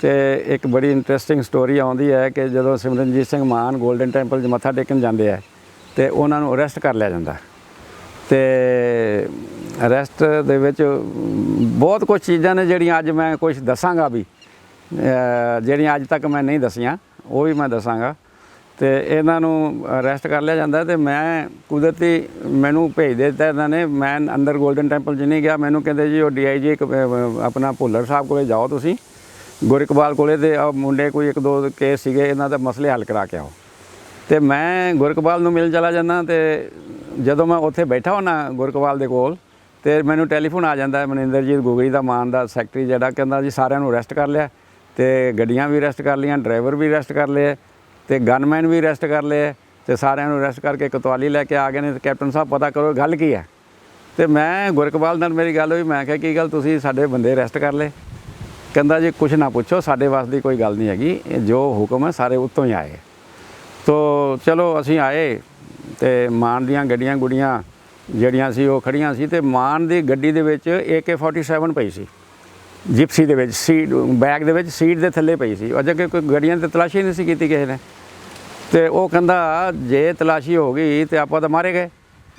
ਤੇ ਇੱਕ ਬੜੀ ਇੰਟਰਸਟਿੰਗ ਸਟੋਰੀ ਆਉਂਦੀ ਹੈ ਕਿ ਜਦੋਂ ਸਿਮਰਨਜੀਤ ਸਿੰਘ ਮਾਨ 골ਡਨ ਟੈਂਪਲ 'ਚ ਮੱਥਾ ਟੇਕਣ ਜਾਂਦੇ ਆ ਤੇ ਉਹਨਾਂ ਨੂੰ ਅਰੈਸਟ ਕਰ ਲਿਆ ਜਾਂਦਾ। ਤੇ ਅਰੈਸਟ ਦੇ ਵਿੱਚ ਬਹੁਤ ਕੁਝ ਚੀਜ਼ਾਂ ਨੇ ਜਿਹੜੀਆਂ ਅੱਜ ਮੈਂ ਕੁਝ ਦੱਸਾਂਗਾ ਵੀ। ਜਿਹੜੀਆਂ ਅੱਜ ਤੱਕ ਮੈਂ ਨਹੀਂ ਦਸੀਆਂ, ਉਹ ਵੀ ਮੈਂ ਦੱਸਾਂਗਾ। ਤੇ ਇਹਨਾਂ ਨੂੰ ਅਰੈਸਟ ਕਰ ਲਿਆ ਜਾਂਦਾ ਤੇ ਮੈਂ ਕੁਦਰਤੀ ਮੈਨੂੰ ਭੇਜ ਦੇ ਦਿੱਤਾ ਇਹਨਾਂ ਨੇ। ਮੈਂ ਅੰਦਰ 골ਡਨ ਟੈਂਪਲ 'ਚ ਨਹੀਂ ਗਿਆ। ਮੈਨੂੰ ਕਹਿੰਦੇ ਜੀ ਉਹ ਡੀਆਈਜੀ ਆਪਣਾ ਭੁੱਲਰ ਸਾਹਿਬ ਕੋਲੇ ਜਾਓ ਤੁਸੀਂ। ਗੁਰਕਬਾਲ ਕੋਲੇ ਤੇ ਆਹ ਮੁੰਡੇ ਕੋਈ ਇੱਕ ਦੋ ਕੇਸ ਸੀਗੇ, ਇਹਨਾਂ ਦਾ ਮਸਲੇ ਹੱਲ ਕਰਾ ਕੇ ਆਓ। ਤੇ ਮੈਂ ਗੁਰਕਬਾਲ ਨੂੰ ਮਿਲ ਚਲਾ ਜਾਂਦਾ ਤੇ ਜਦੋਂ ਮੈਂ ਉੱਥੇ ਬੈਠਾ ਹੋਣਾ ਗੁਰਕਬਾਲ ਦੇ ਕੋਲ ਤੇ ਮੈਨੂੰ ਟੈਲੀਫੋਨ ਆ ਜਾਂਦਾ, ਮਨਿੰਦਰਜੀਤ ਗੋਗਈ ਦਾ, ਮਾਨ ਦਾ, ਸੈਕਟਰੀ ਜਿਹੜਾ ਕਹਿੰਦਾ ਜੀ ਸਾਰਿਆਂ ਨੂੰ ਅਰੈਸਟ ਕਰ ਲਿਆ। ਤੇ ਗੱਡੀਆਂ ਵੀ ਅਰੈਸਟ ਕਰ ਲਈਆਂ, ਡਰਾਈਵਰ ਵੀ ਅਰੈਸਟ ਕਰ ਲਏ, ਤੇ ਗਨਮੈਨ ਵੀ ਅਰੈਸਟ ਕਰ ਲਏ, ਤੇ ਸਾਰਿਆਂ ਨੂੰ ਅਰੈਸਟ ਕਰਕੇ ਕਤਵਾਲੀ ਲੈ ਕੇ ਆ ਗਏ ਨੇ। ਤੇ ਕੈਪਟਨ ਸਾਹਿਬ, ਪਤਾ ਕਰੋ ਗੱਲ ਕੀ ਹੈ? ਤੇ ਮੈਂ ਗੁਰਕਬਾਲ ਨਾਲ ਮੇਰੀ ਗੱਲ ਹੋਈ, ਮੈਂ ਕਿਹਾ, ਕੀ ਗੱਲ ਤੁਸੀਂ ਸਾਡੇ ਬੰਦੇ ਅਰੈਸਟ ਕਰ ਲਏ? ਕਹਿੰਦਾ ਜੀ ਕੁਛ ਨਾ ਪੁੱਛੋ, ਸਾਡੇ ਵਾਸ ਦੀ ਕੋਈ ਗੱਲ ਨਹੀਂ ਹੈਗੀ, ਇਹ ਜੋ ਹੁਕਮ ਹੈ ਸਾਰੇ ਉੱਤੋਂ ਹੀ ਆਏ। ਤੋ ਚਲੋ ਅਸੀਂ ਆਏ ਤੇ ਮਾਨ ਦੀਆਂ ਗੱਡੀਆਂ ਗੁੱਡੀਆਂ ਜਿਹੜੀਆਂ ਸੀ ਉਹ ਖੜੀਆਂ ਸੀ ਤੇ ਮਾਨ ਦੀ ਗੱਡੀ ਦੇ ਵਿੱਚ AK47 ਪਈ ਸੀ। ਜਿਪਸੀ ਦੇ ਵਿੱਚ ਸੀਟ, ਬੈਗ ਦੇ ਵਿੱਚ ਸੀਟ ਦੇ ਥੱਲੇ ਪਈ ਸੀ। ਅਜੇ ਕਿ ਕੋਈ ਗੱਡੀਆਂ ਤੇ ਤਲਾਸ਼ੀ ਨਹੀਂ ਸੀ ਕੀਤੀ ਕਿਸੇ ਨੇ। ਤੇ ਉਹ ਕਹਿੰਦਾ, ਜੇ ਤਲਾਸ਼ੀ ਹੋ ਗਈ ਤੇ ਆਪਾਂ ਤਾਂ ਮਾਰੇ ਗਏ।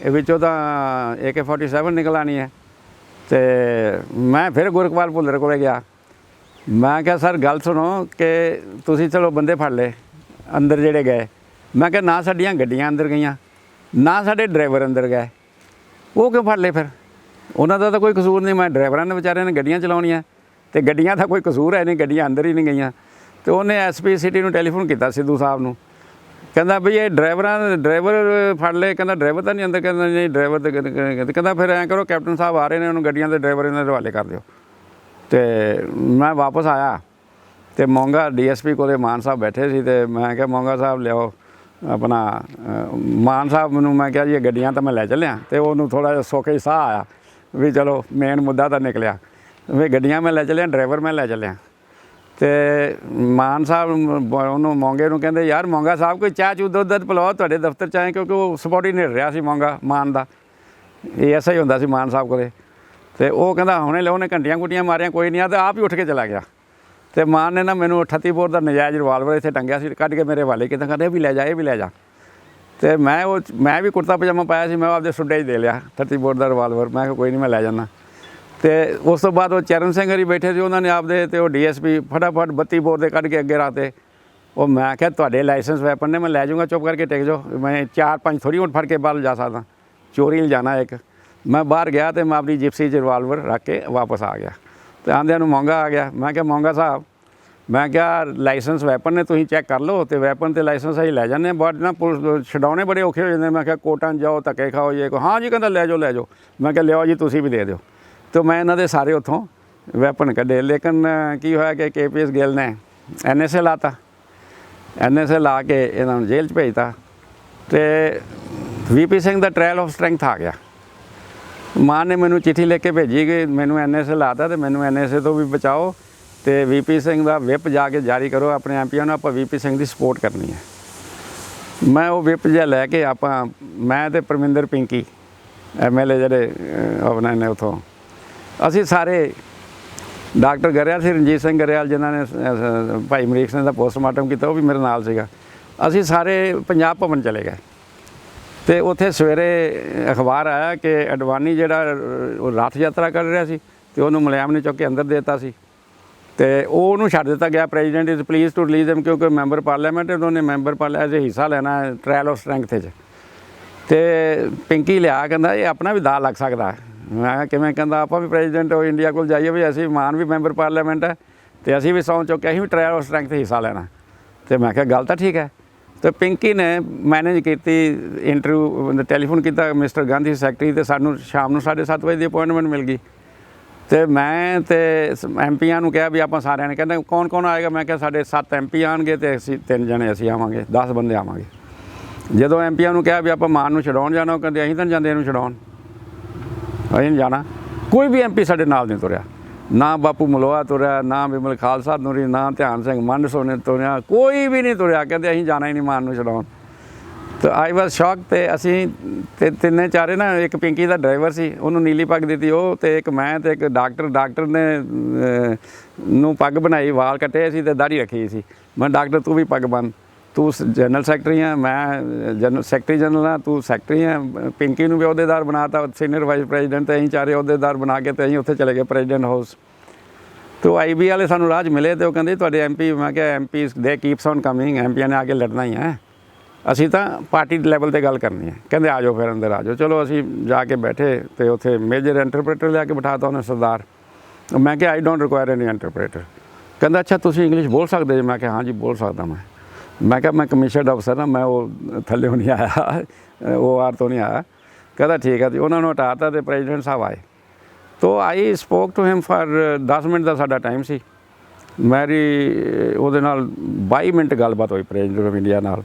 ਇਹ ਵਿੱਚੋਂ ਤਾਂ AK47 ਨਿਕਲ ਆਣੀ ਹੈ। ਤੇ ਮੈਂ ਫਿਰ ਗੁਰਕਵਾਲ ਭੁੱਲਰ ਕੋਲੇ ਗਿਆ। ਮੈਂ ਕਿਹਾ, ਸਰ, ਗੱਲ ਸੁਣੋ ਕਿ ਤੁਸੀਂ ਚਲੋ ਬੰਦੇ ਫੜ ਲਏ, ਅੰਦਰ ਜਿਹੜੇ ਗਏ। ਮੈਂ ਕਿਹਾ, ਨਾ ਸਾਡੀਆਂ ਗੱਡੀਆਂ ਅੰਦਰ ਗਈਆਂ, ਨਾ ਸਾਡੇ ਡਰਾਈਵਰ ਅੰਦਰ ਗਏ। ਉਹ ਕਿਉਂ ਫੜ ਲਏ ਫਿਰ? ਉਹਨਾਂ ਦਾ ਤਾਂ ਕੋਈ ਕਸੂਰ ਨਹੀਂ, ਮੈਂ ਡਰਾਈਵਰਾਂ ਨੇ ਵਿਚਾਰਿਆਂ ਨੇ ਗੱਡੀਆਂ ਚਲਾਉਣੀਆਂ, ਤੇ ਗੱਡੀਆਂ ਦਾ ਕੋਈ ਕਸੂਰ ਹੈ ਨਹੀਂ, ਗੱਡੀਆਂ ਅੰਦਰ ਹੀ ਨਹੀਂ ਗਈਆਂ। ਤੇ ਉਹਨੇ ਐਸਪੀ ਸਿਟੀ ਨੂੰ ਟੈਲੀਫੋਨ ਕੀਤਾ ਸਿੱਧੂ ਸਾਹਿਬ ਨੂੰ। ਕਹਿੰਦਾ ਵੀ ਇਹ ਡਰਾਈਵਰਾਂ, ਡਰਾਈਵਰ ਫੜ ਲਏ, ਕਹਿੰਦਾ ਡਰਾਈਵਰ ਤਾਂ ਨਹੀਂ ਅੰਦਰ, ਕਹਿੰਦਾ ਨਹੀਂ ਡਰਾਈਵਰ ਤੇ ਕਹਿੰਦਾ ਫਿਰ ਐਂ ਕਰੋ, ਕੈਪਟਨ ਸਾਹਿਬ ਆ ਰਹੇ ਨੇ, ਉਹਨੂੰ ਗੱਡੀਆਂ ਦੇ ਡਰਾਈਵਰ ਇਹਨਾਂ ਦੇ ਹਵਾਲੇ ਕਰ ਦਿਓ। ਤੇ ਮੈਂ ਵਾਪਸ ਆਇਆ ਤੇ ਮੋਂਗਾ ਡੀਐਸਪੀ ਕੋਲੇ ਮਾਨ ਸਾਹਿਬ ਬੈਠੇ ਸੀ ਤੇ ਮੈਂ ਕਿਹਾ, ਮੋਂਗਾ ਸਾਹਿਬ ਲਿਆਓ ਆਪਣਾ ਮਾਨ ਸਾਹਿਬ ਨੂੰ ਮੈਂ ਕਿਹਾ ਜੀ, ਇਹ ਗੱਡੀਆਂ ਤਾਂ ਮੈਂ ਲੈ ਚੱਲਿਆ। ਤੇ ਉਹਨੂੰ ਥੋੜਾ ਜਿਹਾ ਸੋਕੇ ਹੀ ਸਾਹ ਆਇਆ ਵੀ ਚਲੋ ਮੇਨ ਮੁੱਦਾ ਤਾਂ ਨਿਕਲਿਆ ਵੀ ਗੱਡੀਆਂ ਮੈਂ ਲੈ ਚੱਲਿਆ, ਡਰਾਈਵਰ ਮੈਂ ਲੈ ਚੱਲਿਆ। ਤੇ ਮਾਨ ਸਾਹਿਬ ਉਹਨੂੰ ਮੋਂਗੇ ਨੂੰ ਕਹਿੰਦੇ, ਯਾਰ ਮੋਂਗਾ ਸਾਹਿਬ ਕੋਈ ਚਾਹ ਚੂ ਦੁੱਧ ਦੁੱਧ ਪਿਲਾਓ ਤੁਹਾਡੇ ਦਫ਼ਤਰ ਚ ਆਏ, ਕਿਉਂਕਿ ਉਹ ਸਪੋਰਟੀਨੇਟ ਰਿਹਾ ਸੀ ਮੋਂਗਾ ਮਾਨ ਦਾ। ਇਹ ਐਸਾ ਹੀ ਹੁੰਦਾ ਸੀ ਮਾਨ ਸਾਹਿਬ ਕੋਲੇ। ਤੇ ਉਹ ਕਹਿੰਦਾ, ਹੁਣੇ ਲਿਓ ਨੇ ਘੰਟੀਆਂ ਗੁੱਟੀਆਂ ਮਾਰੀਆਂ, ਕੋਈ ਨਹੀਂ ਆ। ਤੇ ਆਪ ਹੀ ਉੱਠ ਕੇ ਚਲਾ ਗਿਆ। ਤੇ ਮਾਨ ਨੇ ਨਾ ਮੈਨੂੰ 38 ਬੋਰ ਦਾ ਨਜਾਇਜ਼ ਰਿਵਾਲਵਰ ਇੱਥੇ ਟੰਗਿਆ ਸੀ, ਕੱਢ ਕੇ ਮੇਰੇ ਵਾਲੇ ਕਿਤੇ, ਕਹਿੰਦੇ, ਇਹ ਵੀ ਲੈ ਜਾ, ਇਹ ਵੀ ਲੈ ਜਾ। ਤੇ ਮੈਂ ਉਹ, ਮੈਂ ਵੀ ਕੁੜਤਾ ਪਜਾਮਾ ਪਾਇਆ ਸੀ, ਮੈਂ ਉਹ ਆਪਦੇ ਸੁੱਡੇ 'ਚ ਦੇ ਲਿਆ 38 ਬੋਰ ਦਾ ਰਿਵਾਲਵਰ ਮੈਂ ਕਿਹਾ, ਕੋਈ ਨਹੀਂ, ਮੈਂ ਲੈ ਜਾਣਾ ਤੇ ਉਸ ਤੋਂ ਬਾਅਦ ਉਹ ਚਰਨ ਸਿੰਘ ਹਰੀ ਬੈਠੇ ਸੀ, ਉਹਨਾਂ ਨੇ ਆਪਦੇ ਤੇ ਉਹ ਡੀਐਸਪੀ ਫਟਾਫਟ 32 ਬੋਰ ਦੇ ਕੱਢ ਕੇ ਅੱਗੇ ਰਾਤੇ ਉਹ ਮੈਂ ਕਿਹਾ, ਤੁਹਾਡੇ ਲਾਇਸੈਂਸ ਵੈਪਨ ਨੇ, ਮੈਂ ਲੈ ਜਾਊਂਗਾ, ਚੁੱਪ ਕਰਕੇ ਟਿਕ ਜਾਓ। ਮੈਂ ਚਾਰ ਪੰਜ ਥੋੜੀ ਹੁਣ ਫੜ ਕੇ ਬਾਹਰ ਜਾ ਸਕਦਾ। ਚੋਰੀ ਲਿਜਾਣਾ ਇੱਕ। ਮੈਂ ਬਾਹਰ ਗਿਆ ਤੇ ਮੈਂ ਆਪਣੀ ਜਿਪਸੀ 'ਚ ਰਿਵਾਲਵਰ ਰੱਖ ਕੇ ਵਾਪਸ ਆ ਗਿਆ। ਤੇ ਆਂਦਿਆਂ ਨੂੰ ਮੌਂਗਾ ਆ ਗਿਆ। ਮੈਂ ਕਿਹਾ, ਮੌਂਗਾ ਸਾਹਿਬ, ਮੈਂ ਕਿਹਾ ਲਾਇਸੈਂਸ ਵੈਪਨ ਨੇ ਤੁਸੀਂ ਚੈੱਕ ਕਰ ਲਓ ਤੇ ਵੈਪਨ ਤੇ ਲਾਇਸੈਂਸ ਅਸੀਂ ਲੈ ਜਾਂਦੇ ਹਾਂ। ਬਟ ਨਾ ਪੁਲਿਸ ਛਡਾਉਣੇ ਬੜੇ ਔਖੇ ਹੋ ਜਾਂਦੇ ਮੈਂ ਕਿਹਾ, ਕੋਟਾਂ 'ਚ ਜਾਓ, ਧੱਕੇ ਖਾਓ, ਜੇ ਕੋ ਹਾਂ ਜੀ, ਕਹਿੰਦਾ, ਲੈ ਜਾਓ ਲੈ ਜਾਓ। ਮੈਂ ਕਿਹਾ, ਲਿਆਓ ਜੀ, ਤੁਸੀਂ ਵੀ ਦੇ ਦਿਓ। ਤੇ ਮੈਂ ਇਹਨਾਂ ਦੇ ਸਾਰੇ ਉੱਥੋਂ ਵੈਪਨ ਕੱਢੇ। ਲੇਕਿਨ ਕੀ ਹੋਇਆ ਕਿ ਕੇਪੀਐਸ ਗਿੱਲ ਨੇ ਐਨਐਸਏ ਲਾਤਾ। ਐਨਐਸਏ ਲਾ ਕੇ ਇਹਨਾਂ ਨੂੰ ਜੇਲ੍ਹ 'ਚ ਭੇਜਤਾ। ਤੇ ਵੀਪੀ ਸਿੰਘ ਦਾ ਟ੍ਰਾਇਲ ਆਫ ਸਟਰੈਂਥ ਆ ਗਿਆ। ਮਾਂ ਨੇ ਮੈਨੂੰ ਚਿੱਠੀ ਲਿਖ ਕੇ ਭੇਜੀ ਕਿ ਮੈਨੂੰ ਐਨਐਸਏ ਲਾਤਾ ਤੇ ਮੈਨੂੰ ਐਨਐਸਏ ਤੋਂ ਵੀ ਬਚਾਓ ਤੇ ਵੀਪੀ ਸਿੰਘ ਦਾ ਵਿਪ ਜਾ ਕੇ ਜਾਰੀ ਕਰੋ ਆਪਣੇ ਐਮਪੀਆਂ ਨੂੰ ਆਪਾਂ ਵੀਪੀ ਸਿੰਘ ਦੀ ਸਪੋਰਟ ਕਰਨੀ ਹੈ। ਮੈਂ ਉਹ ਵਿਪ ਜਿਹਾ ਲੈ ਕੇ ਆਪਾਂ ਮੈਂ ਤੇ ਪਰਮਿੰਦਰ ਪਿੰਕੀ ਐਮਐਲਏ ਜਿਹੜੇ ਅਹ, ਆਪਣਾ ਨੇ ਉਥੋਂ। ਅਸੀਂ ਸਾਰੇ ਡਾਕਟਰ ਗਰੇਵਾਲ ਸੀ ਰਣਜੀਤ ਸਿੰਘ ਗਰੇਵਾਲ ਜਿਨ੍ਹਾਂ ਨੇ ਭਾਈ ਮਰੀਕ ਸਿੰਘ ਦਾ ਪੋਸਟਮਾਰਟਮ ਕੀਤਾ ਉਹ ਵੀ ਮੇਰੇ ਨਾਲ ਸੀਗਾ। ਅਸੀਂ ਸਾਰੇ ਪੰਜਾਬ ਭਵਨ ਚਲੇ ਗਏ। ਤੇ ਉੱਥੇ ਸਵੇਰੇ ਅਖਬਾਰ ਆਇਆ ਕਿ ਅਡਵਾਨੀ ਜਿਹੜਾ ਅਹ, ਉਹ ਰਥ ਯਾਤਰਾ ਕਰ ਰਿਹਾ ਸੀ ਤੇ ਉਹਨੂੰ ਮਲਿਆਮ ਨੇ ਚੁੱਕ ਕੇ ਅੰਦਰ ਦੇਤਾ ਸੀ। ਤੇ ਉਹ ਉਹਨੂੰ ਛੱਡ ਦਿੱਤਾ ਗਿਆ। President is please to release them ਕਿਉਂਕਿ ਮੈਂਬਰ ਪਾਰਲੀਮੈਂਟ ਉਹਨੇ ਮੈਂਬਰ ਪਾਰਲੀਮੈਂਟ 'ਚ ਹਿੱਸਾ ਲੈਣਾ ਹੈ ਟ੍ਰਾਇਲ ਆਫ ਸਟਰੈਂਥ 'ਚ। ਤੇ ਪਿੰਕੀ ਲਿਆ ਕਹਿੰਦਾ ਇਹ ਆਪਣਾ ਵੀ ਦਾ ਲੱਗ ਸਕਦਾ ਮੈਂ ਕਿਹਾ ਕਿਵੇਂ? ਕਹਿੰਦਾ ਆਪਾਂ ਵੀ ਪ੍ਰੈਜ਼ੀਡੈਂਟ ਆਫ ਇੰਡੀਆ ਕੋਲ ਜਾਈਏ ਵੀ ਅਸੀਂ ਮਾਨ ਵੀ ਮੈਂਬਰ ਪਾਰਲੀਮੈਂਟ ਹੈ ਤੇ ਅਸੀਂ ਵੀ ਸੌਂ ਚੁੱਕੇ ਅਸੀਂ ਵੀ ਟ੍ਰਾਇਲ ਆਫ ਸਟਰੈਂਥ 'ਚ ਹਿੱਸਾ ਲੈਣਾ ਤੇ ਮੈਂ ਕਿਹਾ ਗੱਲ ਤਾਂ ਠੀਕ ਹੈ। ਤੇ ਪਿੰਕੀ ਨੇ ਮੈਨੇਜ ਕੀਤੀ ਇੰਟਰਵਿਊ ਟੈਲੀਫੋਨ ਕੀਤਾ ਮਿਸਟਰ ਗਾਂਧੀ ਸੈਕਟਰੀ ਤੇ ਸਾਨੂੰ ਸ਼ਾਮ ਨੂੰ 7:30 ਵਜੇ ਦੀ ਅਪਾਇੰਟਮੈਂਟ ਮਿਲ ਗਈ। ਤੇ ਮੈਂ ਤੇ ਐਮਪੀਆਂ ਨੂੰ ਕਿਹਾ ਵੀ ਆਪਾਂ ਸਾਰਿਆਂ ਨੇ ਕਹਿੰਦੇ ਕੌਣ ਕੌਣ ਆਏਗਾ? ਮੈਂ ਕਿਹਾ ਸਾਡੇ 7 ਐਮਪੀ ਆਣਗੇ ਤੇ ਅਸੀਂ ਤਿੰਨ ਜਣੇ ਅਸੀਂ ਆਵਾਂਗੇ 10 ਬੰਦੇ ਆਵਾਂਗੇ। ਜਦੋਂ ਐਮਪੀਆਂ ਨੂੰ ਕਿਹਾ ਵੀ ਆਪਾਂ ਮਾਨ ਨੂੰ ਛਡਾਉਣ ਜਾਣਾ, ਉਹ ਕਹਿੰਦੇ ਅਸੀਂ ਤਾਂ ਨੀ ਜਾਂਦੇ, ਇਹਨੂੰ ਛਡਾਉਣ। ਅਸੀਂ ਨਹੀਂ ਜਾਣਾ। ਕੋਈ ਵੀ ਐਮਪੀ ਸਾਡੇ ਨਾਲ ਨਹੀਂ ਤੁਰਿਆ। ਨਾ ਬਾਪੂ ਮਲੋਆ ਤੁਰਿਆ, ਨਾ ਬਿਮਲ ਖਾਲਸਾ ਤੁਰੀ, ਨਾ ਧਿਆਨ ਸਿੰਘ ਮੰਡ ਸੋਨੇ ਤੁਰਿਆ, ਕੋਈ ਵੀ ਨਹੀਂ ਤੁਰਿਆ। ਕਹਿੰਦੇ ਅਸੀਂ ਜਾਣਾ ਹੀ ਨਹੀਂ ਮਾਨ ਨੂੰ ਛਡਾਉਣ। ਤਾਂ ਆਈ ਵਾਸ ਸ਼ੌਕ ਤੇ ਅਸੀਂ ਤੇ ਤਿੰਨੇ ਚਾਰੇ ਨਾ, ਇੱਕ ਪਿੰਕੀ ਦਾ ਡਰਾਈਵਰ ਸੀ, ਉਹਨੂੰ ਨੀਲੀ ਪੱਗ ਦਿੱਤੀ, ਉਹ ਤੇ ਇੱਕ ਮੈਂ ਤੇ ਇੱਕ ਡਾਕਟਰ ਡਾਕਟਰ ਨੇ ਨੂੰ ਪੱਗ ਬਣਾਈ, ਵਾਲ ਕੱਟੇ ਸੀ ਤੇ ਦਾੜੀ ਰੱਖੀ ਸੀ। ਮੈਂ ਡਾਕਟਰ ਤੂੰ ਵੀ ਪੱਗ ਬੰਨ। ਤੂੰ ਸ- ਜਨਰਲ ਸੈਕਟਰੀ ਆ, ਮੈਂ ਜਨਰਲ, ਸੈਕਟਰੀ ਜਨਰਲ ਆ, ਤੂੰ ਸੈਕਟਰੀ ਆ। ਪਿੰਕੀ ਨੂੰ ਵੀ ਅਹੁਦੇਦਾਰ ਬਣਾਤਾ ਸੀਨੀਅਰ ਵਾਈਸ ਪ੍ਰੈਜ਼ੀਡੈਂਟ ਤੇ ਅਸੀਂ ਚਾਰੇ ਅਹੁਦੇਦਾਰ ਬਣਾ ਕੇ ਤੇ ਅਸੀਂ ਉੱਥੇ ਚਲੇ ਗਏ ਪ੍ਰੈਜ਼ੀਡੈਂਟ ਹਾਊਸ। ਤੋ ਆਈਬੀ ਵਾਲੇ ਸਾਨੂੰ ਰਾਜ ਮਿਲੇ ਤੇ ਉਹ ਕਹਿੰਦੇ, ਤੁਹਾਡੇ ਐਮਪੀ ਮੈਂ ਕਿਹਾ ਐਮਪੀ ਦੇ ਕੀਪਸ ਔਨ ਕਮਿੰਗ ਐਮਪੀਆਂ ਨੇ ਆ ਕੇ ਲੜਨਾ ਹੀ ਹੈ ਅਸੀਂ ਤਾਂ ਪਾਰਟੀ ਲੈਵਲ ਤੇ ਗੱਲ ਕਰਨੀ ਹੈ ਕਹਿੰਦੇ, ਆ ਜਾਓ ਫਿਰ ਅੰਦਰ, ਆ ਜਾਓ। ਚਲੋ ਅਸੀਂ ਜਾ ਕੇ ਬੈਠੇ ਤੇ ਉੱਥੇ ਮੇਜਰ ਇੰਟਰਪ੍ਰੀਟਰ ਲਿਆ ਕੇ ਬਿਠਾਤਾ ਉਹਨੇ, ਸਰਦਾਰ। ਮੈਂ ਕਿਹਾ I don't require any interpreter ਕਹਿੰਦਾ, ਅੱਛਾ, ਤੁਸੀਂ ਇੰਗਲਿਸ਼ ਬੋਲ ਸਕਦੇ? ਜੀ ਮੈਂ ਕਿਹਾ, ਹਾਂ ਜੀ, ਬੋਲ ਸਕਦਾ ਮੈਂ। ਮੈਂ ਕਿਹਾ ਮੈਂ ਕਮਿਸ਼ਨਡ ਅਫਸਰ ਹਾਂ ਮੈਂ ਉਹ ਥੱਲੇ ਨਹੀਂ ਆਇਆ ਉਹ ਆਰ ਤੋਂ ਨਹੀਂ ਆਇਆ। ਕਹਿੰਦਾ ਠੀਕ ਹੈ ਜੀ। ਉਹਨਾਂ ਨੂੰ ਹਟਾਤਾ ਤੇ ਪ੍ਰੈਜ਼ੀਡੈਂਟ ਸਾਹਿਬ ਆਏ। ਤੋ I spoke to him for 10 minute ਦਾ ਸਾਡਾ ਟਾਈਮ ਸੀ। ਮੇਰੀ ਉਹਦੇ ਨਾਲ 22 ਮਿੰਟ ਗੱਲਬਾਤ ਹੋਈ ਪ੍ਰੈਜ਼ੀਡੈਂਟ ਆਫ ਇੰਡੀਆ ਨਾਲ।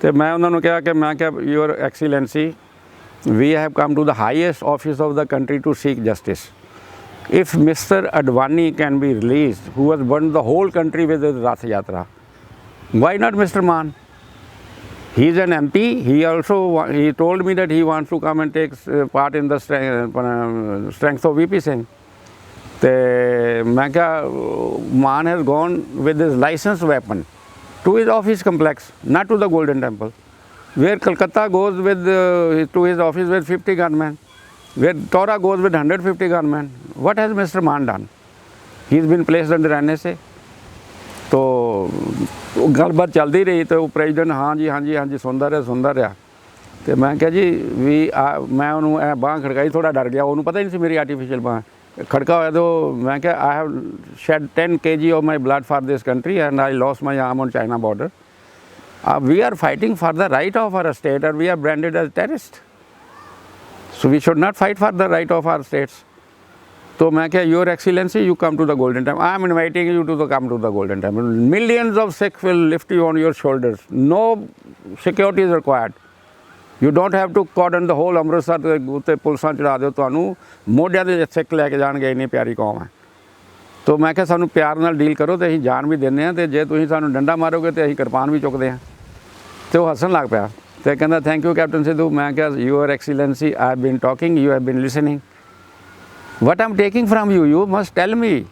ਤੇ ਮੈਂ ਉਹਨਾਂ ਨੂੰ ਕਿਹਾ ਕਿ ਮੈਂ ਕਿਹਾ your excellency we have come to the highest office of the country to seek justice if Mr. Advani can be released, who has burned the whole country with his Rath Yatra, why not Mr. Maan? He is an MP. He also wa- he told me that he wants to come and take uh, part in the strength, uh, strength of VP Singh. ਤੇ ਮੈਂ ਕਿਹਾ Mann has gone with his licence weapon to his office complex not to the golden temple where Kalkatta goes with to his office with 50 gunmen where Tora goes with 150 gunmen. What has Mr. Maan done? He's been placed under NSA. ਤੋ तो ਗੱਲਬਾਤ ਚੱਲਦੀ ਰਹੀ ਤੇ ਉਹ president ਹਾਂ ਜੀ ਹਾਂ ਜੀ ਹਾਂ ਜੀ ਸੁਣਦਾ ਰਿਹਾ ਸੁਣਦਾ ਰਿਹਾ ਤੇ ਮੈਂ ਕਿਹਾ ਜੀ ਵੀ ਮੈਂ ਉਹਨੂੰ ਇਹ ਬਾਹ ਖੜਕਾਈ ਥੋੜਾ ਡਰ ਗਿਆ ਉਹਨੂੰ ਪਤਾ ਹੀ ਨਹੀਂ ਸੀ ਮੇਰੀ ਆਰਟੀਫੀਸ਼ੀਅਲ ਬਾਹ ਖੜਕਾ ਹੋਇਆ ਤੋਂ ਮੈਂ ਕਿਹਾ I have shed 10 kg of my blood for this country and I lost my arm on China border we are fighting for the right of our state and we are branded as terrorists. So we should not fight for the right of our states. So मैं क्या your excellency you come to the golden temple I am inviting you to the come to the golden temple millions of Sikhs will lift you on your shoulders no security is required you don't have to cordon the whole Amritsar ਦੇ ਉੱਤੇ ਪੁਲਿਸਾਂ ਚੜਾ ਦਿਓ ਤੁਹਾਨੂੰ ਮੋਢਿਆਂ ਦੇ ਸਿੱਖ ਲੈ ਕੇ ਜਾਣਗੇ ਇੰਨੀ ਪਿਆਰੀ ਕੌਮ ਹੈ ਤੋ ਮੈਂ ਕਿਹਾ ਸਾਨੂੰ ਪਿਆਰ ਨਾਲ ਡੀਲ ਕਰੋ ਤੇ ਅਸੀਂ ਜਾਨ ਵੀ ਦਿੰਦੇ ਆ ਤੇ ਜੇ ਤੁਸੀਂ ਸਾਨੂੰ ਡੰਡਾ ਮਾਰੋਗੇ ਤੇ ਅਸੀਂ ਕਿਰਪਾਨ ਵੀ ਚੁੱਕਦੇ ਆ ਤੇ ਉਹ ਹੱਸਣ ਲੱਗ ਪਿਆ ਤੇ ਕਹਿੰਦਾ ਥੈਂਕ ਯੂ ਕੈਪਟਨ ਸਿੱਧੂ ਮੈਂ ਕਿਹਾ your excellency I have been talking you have been listening what am taking from you you must tell me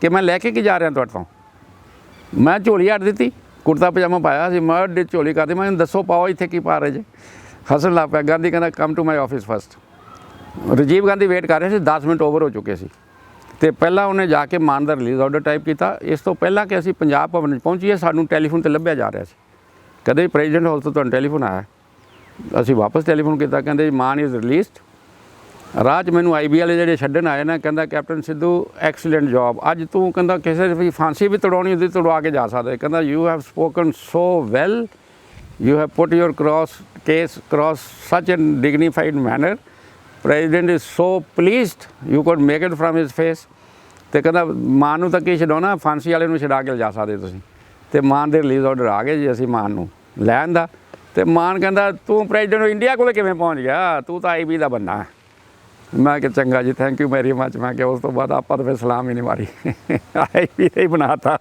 ਕਿ ਮੈਂ ਲੈ ਕੇ ਕੀ ਜਾ ਰਿਹਾ ਤੁਹਾਡੇ ਤੋਂ। ਮੈਂ ਝੋਲੀ ਹੱਟ ਦਿੱਤੀ, ਕੁੜਤਾ ਪਜਾਮਾ ਪਾਇਆ ਸੀ, ਮੈਂ ਡੇ ਝੋਲੀ ਕਰਦੀ ਮੈਂ ਦੱਸੋ ਪਾਓ ਇੱਥੇ ਕੀ ਪਾ ਰਹੇ ਜੇ। ਹੱਸਣ ਲੱਗ ਪਿਆ, ਗਾਂਧੀ ਕਹਿੰਦਾ come to my office first Rajiv Gandhi wait ਕਰ ਰਹੇ ਸੀ 10 ਮਿੰਟ ਓਵਰ ਹੋ ਚੁੱਕੇ ਸੀ। ਤੇ ਪਹਿਲਾਂ ਉਹਨੇ ਜਾ ਕੇ ਮਾਨ ਦਾ ਰਿਲੀਜ਼ ਆਰਡਰ ਟਾਈਪ ਕੀਤਾ। ਇਸ ਤੋਂ ਪਹਿਲਾਂ ਕਿ ਅਸੀਂ ਪੰਜਾਬ ਭਵਨ 'ਚ ਪਹੁੰਚੀਏ, ਸਾਨੂੰ ਟੈਲੀਫੋਨ ਤੇ ਲੱਭਿਆ ਜਾ ਰਿਹਾ ਸੀ। ਕਦੇ ਪ੍ਰੈਜ਼ੀਡੈਂਟ ਹਾਲ ਤੋਂ ਤੁਹਾਨੂੰ ਟੈਲੀਫੋਨ ਆਇਆ। ਅਸੀਂ ਵਾਪਸ ਟੈਲੀਫੋਨ ਕੀਤਾ, ਕਹਿੰਦੇ ਜੀ ਮਾਨ ਇਜ਼ ਰਿਲੀਜ਼ਡ ਰਾਜ 'ਚ ਮੈਨੂੰ ਆਈਬੀ ਵਾਲੇ ਜਿਹੜੇ ਛੱਡਣ ਆਏ ਨਾ, ਕਹਿੰਦਾ ਕੈਪਟਨ ਸਿੱਧੂ ਐਕਸੀਲੈਂਟ ਜੌਬ ਅੱਜ ਤੂੰ ਕਹਿੰਦਾ ਕਿਸੇ ਵੀ ਫਾਂਸੀ ਵੀ ਤੜਾਉਣੀ ਹੁੰਦੀ, ਤੜਵਾ ਕੇ ਜਾ ਸਕਦਾ। ਕਹਿੰਦਾ you have spoken so well you have put your cross case cross such an dignified manner president is so pleased you could make it from his face ਤੇ ਕਹਿੰਦਾ, ਮਾਨ ਨੂੰ ਤਾਂ ਕੀ ਛਡਾਉਣਾ? ਫਾਂਸੀ ਵਾਲੇ ਨੂੰ ਛਡਾ ਕੇ ਲਿਜਾ ਸਕਦੇ ਤੁਸੀਂ। ਤੇ ਮਾਨ ਦੇ ਰਿਲੀਜ਼ ਆਰਡਰ ਆ ਗਏ ਜੀ ਅਸੀਂ ਮਾਨ ਨੂੰ ਲੈਣ ਦਾ। ਤੇ ਮਾਨ ਕਹਿੰਦਾ, ਤੂੰ ਪ੍ਰੈਜ਼ੀਡੈਂਟ ਆਫ ਇੰਡੀਆ ਕੋਲੇ ਕਿਵੇਂ ਪਹੁੰਚ ਗਿਆ? ਤੂੰ ਤਾਂ ਆਈਬੀ ਦਾ ਬੰਦਾ ਹੈ। ਮੈਂ ਕਿਹਾ ਚੰਗਾ ਜੀ ਥੈਂਕ ਯੂ ਵੈਰੀ ਮੱਚ ਮੈਂ ਕਿਹਾ ਉਸ ਤੋਂ ਬਾਅਦ ਆਪਾਂ ਤਾਂ ਫਿਰ ਸਲਾਮ ਹੀ ਨਹੀਂ ਮਾਰੀ। ਆਈਬੀ ਤੇ ਹੀ ਬਣਾਤਾ।